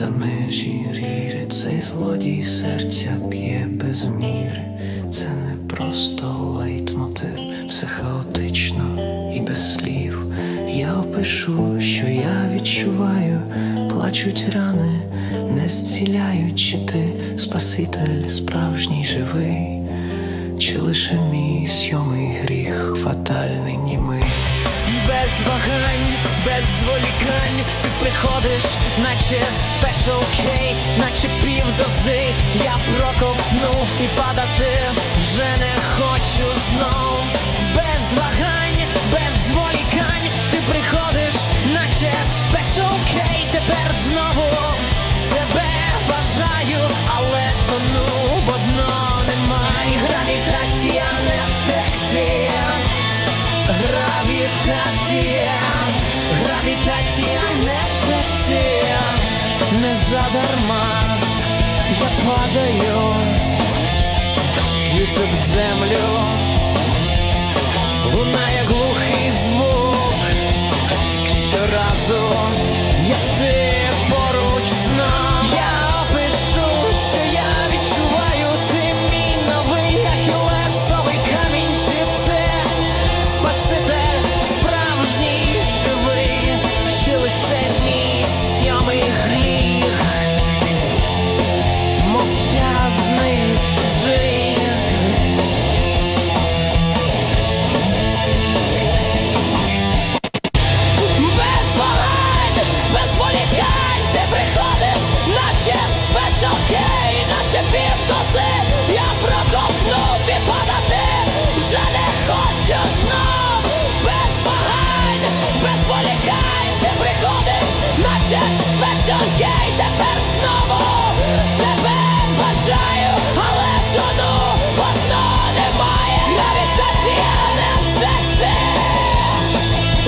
за межі ріри, цей злодій серця п'є без міри. Це не просто лейтмотив, все хаотично і без слів. Я опишу, що я відчуваю, плачуть рани, не зціляючи ти, Спаситель справжній живий, чи лише мій сьомий гріх, фатальний німий. Без вагань, без зволікань. Ти приходиш, наче спешл кей, наче півдози. Я проковтну і падати вже не хочу знов. Без вагань, без зволікань. Ти приходиш, наче спешл кей Тепер знову тебе бажаю, але тону, бо дно немає. Гравітація не втекти. Гравітація, гравітація не втекти, не задарма я падаю, б'юся в землю,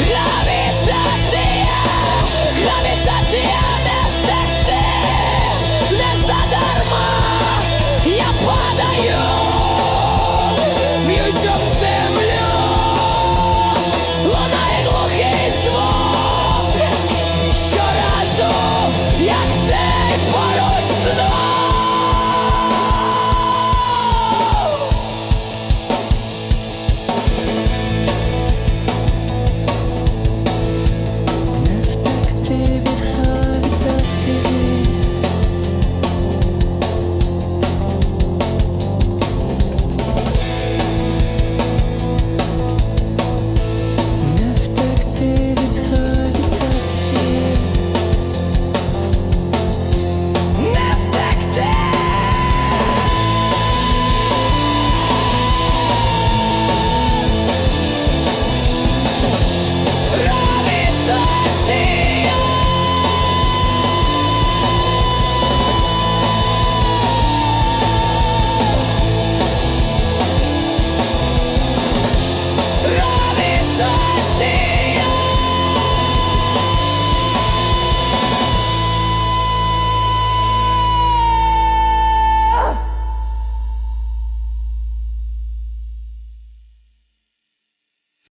Yeah!